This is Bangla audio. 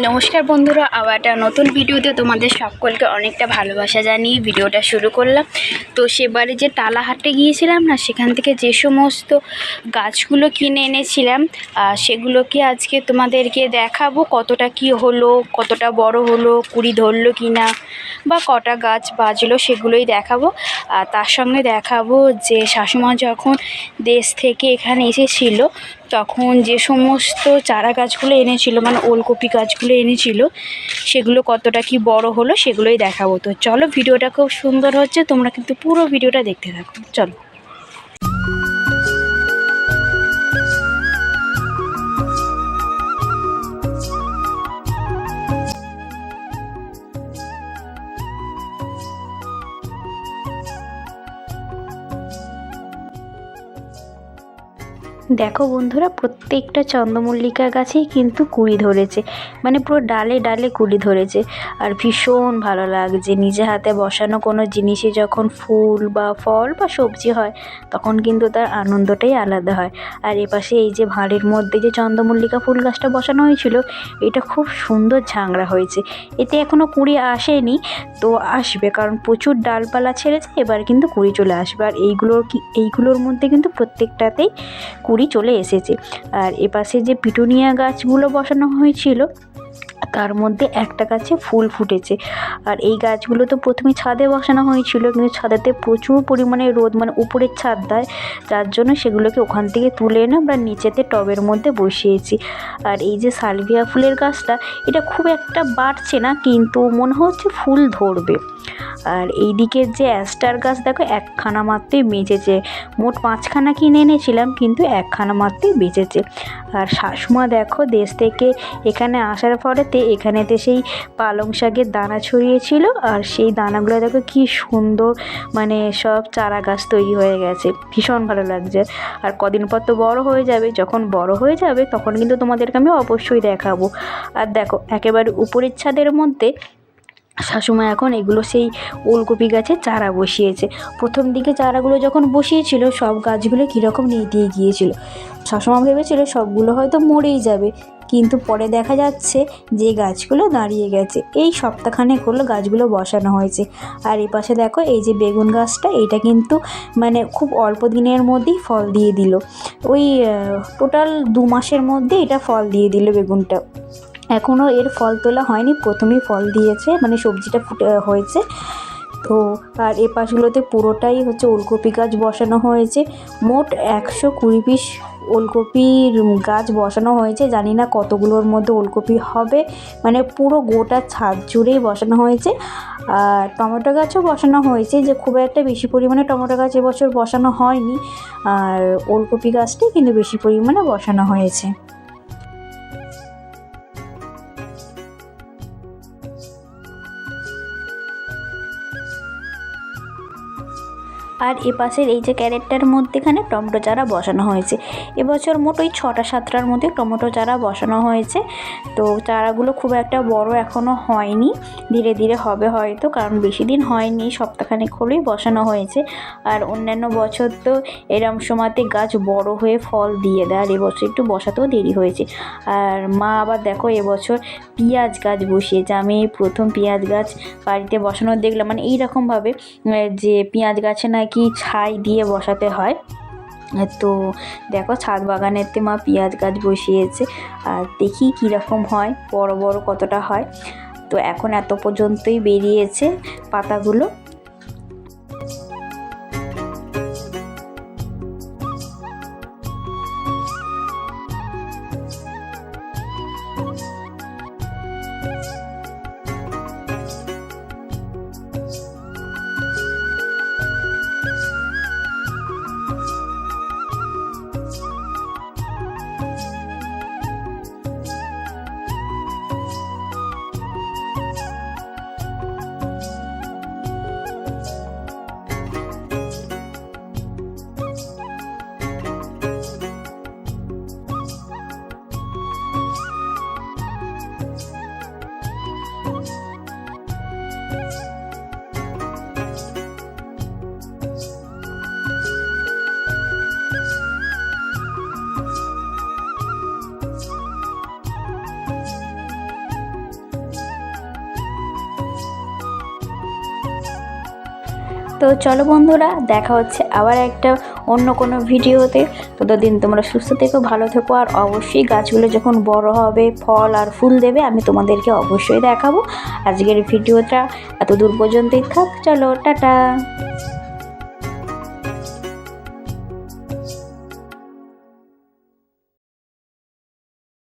নমস্কার বন্ধুরা, আবার একটা নতুন ভিডিওতে তোমাদের সকলকে অনেকটা ভালোবাসা জানিয়ে ভিডিওটা শুরু করলাম। তো সেবারে যে তালাহাটে গিয়েছিলাম না, সেখান থেকে যে সমস্ত গাছগুলো কিনে এনেছিলাম সেগুলোকে আজকে তোমাদেরকে দেখাবো, কতটা কি হলো, কতটা বড় হলো, কুড়ি ধরলো কি না বা কটা গাছ বাজলো সেগুলোই দেখাবো। আর তার সঙ্গে দেখাবো যে শাশুমা যখন দেশ থেকে এখানে এসেছিল, তখন যে সমস্ত চারা গাছগুলো এনেছিল মানে ওলকপি গাছগুলো এনেছিল, সেগুলো কতটা কি বড় হলো সেগুলোই দেখাবো। তো চলো, ভিডিওটা খুব সুন্দর হচ্ছে, তোমরা কিন্তু পুরো ভিডিওটা দেখতে থাকো। চলো। দেখো বন্ধুরা, প্রত্যেকটা চন্দ্রমল্লিকা গাছেই কিন্তু কুড়ি ধরেছে। মানে পুরো ডালে ডালে কুড়ি ধরেছে। আর ভীষণ ভালো লাগছে। নিজে হাতে বসানো কোনো জিনিসে যখন ফুল বা ফল বা সবজি হয়, তখন কিন্তু তার আনন্দটাই আলাদা হয়। আর এপাশে এই যে ভাঁড়ের মধ্যে যে চন্দ্রমল্লিকা ফুল গাছটা বসানো হয়েছিল, এটা খুব সুন্দর ঝাংড়া হয়েছে। এতে এখনও কুড়ি আসেনি, তো আসবে। কারণ প্রচুর ডালপালা ছেড়েছে, এবার কিন্তু কুড়ি চলে আসবে। আর এইগুলোর কি, এইগুলোর মধ্যে কিন্তু প্রত্যেকটাতেই কুড়ি চলে এসেছে। আর এপাশে যে পিটুনিয়া গাছগুলো বসানো হয়েছিল তার মধ্যে একটা গাছে ফুল ফুটেছে। আর এই গাছগুলো তো প্রথমে ছাদে বসানো হয়েছিল, কিন্তু ছাদেতে প্রচুর পরিমাণে রোদ মানে উপরের ছাদ দেয়, যার জন্য সেগুলোকে ওখান থেকে তুলে এনে আমরা নিচেতে টবের মধ্যে বসিয়েছি। আর এই যে সালভিয়া ফুলের গাছটা, এটা খুব একটা বাড়ছে না, কিন্তু মনে হচ্ছে ফুল ধরবে। আর এই দিকের যে অ্যাস্টার গাছ, দেখো, একখানা মাত্রই বেঁচেছে। মোট পাঁচখানা কিনে এনেছিলাম, কিন্তু একখানা মাত্রই বেঁচেছে। আর শাশুমা দেখো, দেশ থেকে এখানে আসার পরেতে এখানেতে সেই পালং শাকের দানা ছড়িয়েছিল আর সেই দানাগুলো দেখো কি সুন্দর মানে সব চারা গাছ তৈরি হয়ে গেছে। ভীষণ ভালো লাগছে। আর কদিন পর তো বড় হয়ে যাবে, যখন বড় হয়ে যাবে তখন কিন্তু তোমাদেরকে আমি অবশ্যই দেখাবো। আর দেখো, একেবারে উপরের ছাদের মধ্যে শাশুমা এখন এগুলো সেই ওলকপি গাছে চারা বসিয়েছে। প্রথম দিকে চারাগুলো যখন বসিয়েছিল, সব গাছগুলো কীরকম নিয়ে গিয়েছিল। শাশুমা ভেবেছিল সবগুলো হয়তো মরেই যাবে। কিন্তু পরে দেখা যাচ্ছে যে গাছগুলো দাঁড়িয়ে গেছে। এই সপ্তাহখানেক হলো গাছগুলো বসানো হয়েছে। আর এই পাশে দেখো, এই যে বেগুন গাছটা, এটা কিন্তু মানে খুব অল্প দিনের মধ্যেই ফল দিয়ে দিল। ওই টোটাল দু মাসের মধ্যে এটা ফল দিয়ে দিল বেগুনটা। এখনও এর ফল তোলা হয়নি, প্রথমেই ফল দিয়েছে মানে সবজিটা ফুটে, হয়েছে। তো আর এ পাশগুলোতে পুরোটাই হচ্ছে ওলকপি গাছ বসানো হয়েছে। মোট একশো কুড়ি পিস ওলকপির গাছ বসানো হয়েছে। জানি না কতগুলোর মধ্যে ওলকপি হবে। মানে পুরো গোটা ছাদ জুড়েই বসানো হয়েছে। আর টমেটো গাছও বসানো হয়েছে যে খুব একটা বেশি পরিমাণে টমেটো গাছ এবছর বসানো হয়নি। আর ওলকপি গাছটাই কিন্তু বেশি পরিমাণে বসানো হয়েছে। আর এপাশের এই যে ক্যারেটটার মধ্যেখানে টমেটো চারা বসানো হয়েছে। এবছর মোট ওই ছটা সাতটার মধ্যে টমেটো চারা বসানো হয়েছে। তো চারাগুলো খুব একটা বড় এখনও হয়নি। ধীরে ধীরে হবে হয়তো, কারণ বেশি দিন হয়নি, সপ্তাহখানেক হলেই বসানো হয়েছে। আর অন্যান্য বছর তো এরম সময়তে গাছ বড় হয়ে ফল দিয়ে দেয়, আর এবছর একটু বসাতেও দেরি হয়েছে। আর মা আবার দেখো এবছর পেঁয়াজ গাছ বসিয়েছে। আমি প্রথম পেঁয়াজ গাছ বাড়িতে বসানো দেখলাম। মানে এইরকমভাবে যে পেঁয়াজ গাছে নাকি ছাই দিয়ে বসাতে হয়। তো দেখো ছাদ বাগানেতে মা পেঁয়াজ গাছ বসিয়েছে। আর দেখি কীরকম হয়, বড় বড় কতটা হয়। তো এখন এত পর্যন্তই বেরিয়েছে পাতাগুলো। তো চলো বন্ধুরা, দেখা হচ্ছে আবার একটা অন্য কোনো ভিডিওতে। ততদিন তোমরা সুস্থ থেকো, ভালো থেকো, আর অবশ্যই গাছগুলো যখন বড় হবে, ফল আর ফুল দেবে, আমি তোমাদেরকে অবশ্যই দেখাবো। আজকের ভিডিওটা এত দূর পর্যন্তই থাক, চলো, টাটা।